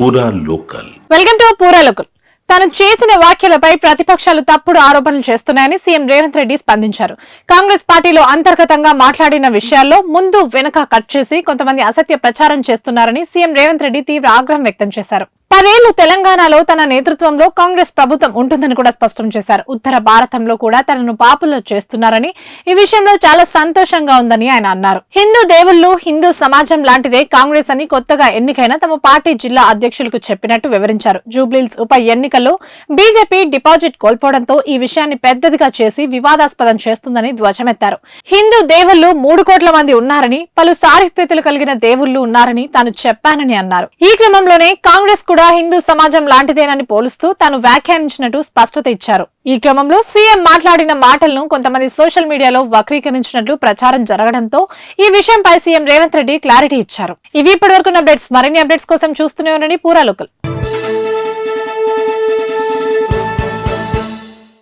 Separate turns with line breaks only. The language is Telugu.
పూరా లోకల్.
వెల్కమ్ టు పూరలోకల్ తాను చేసిన వ్యాఖ్యలపై ప్రతిపక్షాలు తప్పుడు ఆరోపణలు చేస్తున్నాయని సీఎం రేవంత్ రెడ్డి స్పందించారు. కాంగ్రెస్ పార్టీలో అంతర్గతంగా మాట్లాడిన విషయాల్లో ముందు వెనుక కట్ చేసి కొంతమంది అసత్య ప్రచారం చేస్తున్నారని సీఎం రేవంత్ రెడ్డి తీవ్ర ఆగ్రహం వ్యక్తం చేశారు. పదేళ్ళు తెలంగాణలో తన నేతృత్వంలో కాంగ్రెస్ ప్రభుత్వం ఉంటుందని కూడా స్పష్టం చేశారు. ఉత్తర భారతంలో కూడా తనను పాపులర్ చేస్తున్నారని ఈ విషయంలో చాలా సంతోషంగా ఉందని ఆయన అన్నారు. హిందూ దేవుళ్ళు హిందూ సమాజం లాంటిదే కాంగ్రెస్ అని కొత్తగా ఎన్నికైన తమ పార్టీ జిల్లా అధ్యక్షులకు చెప్పినట్టు వివరించారు. జూబ్లీల్స్ ఉప ఎన్నికల్లో బీజేపీ డిపాజిట్ కోల్పోవడంతో ఈ విషయాన్ని పెద్దదిగా చేసి వివాదాస్పదం చేస్తుందని ధ్వజమెత్తారు. హిందూ దేవుళ్ళు మూడు కోట్ల మంది ఉన్నారని పలు సారూప్యతలు కలిగిన దేవుళ్ళు ఉన్నారని తాను చెప్పానని అన్నారు. ఈ క్రమంలోనే కాంగ్రెస్ కూడా హిందూ సమాజం లాంటిదేనని పోలుస్తూ తాను వ్యాఖ్యానించినట్టు స్పష్టత ఇచ్చారు. ఈ క్రమంలో సీఎం మాట్లాడిన మాటలను కొంతమంది సోషల్ మీడియాలో వక్రీకరించినట్లు ప్రచారం జరగడంతో ఈ విషయంపై సీఎం రేవంత్ రెడ్డి క్లారిటీ ఇచ్చారు. ఇవి ఇప్పటివరకు అప్డేట్స్. మరిన్ని అప్డేట్స్ కోసం చూస్తూనే ఉండండి. పూరా లోకల్.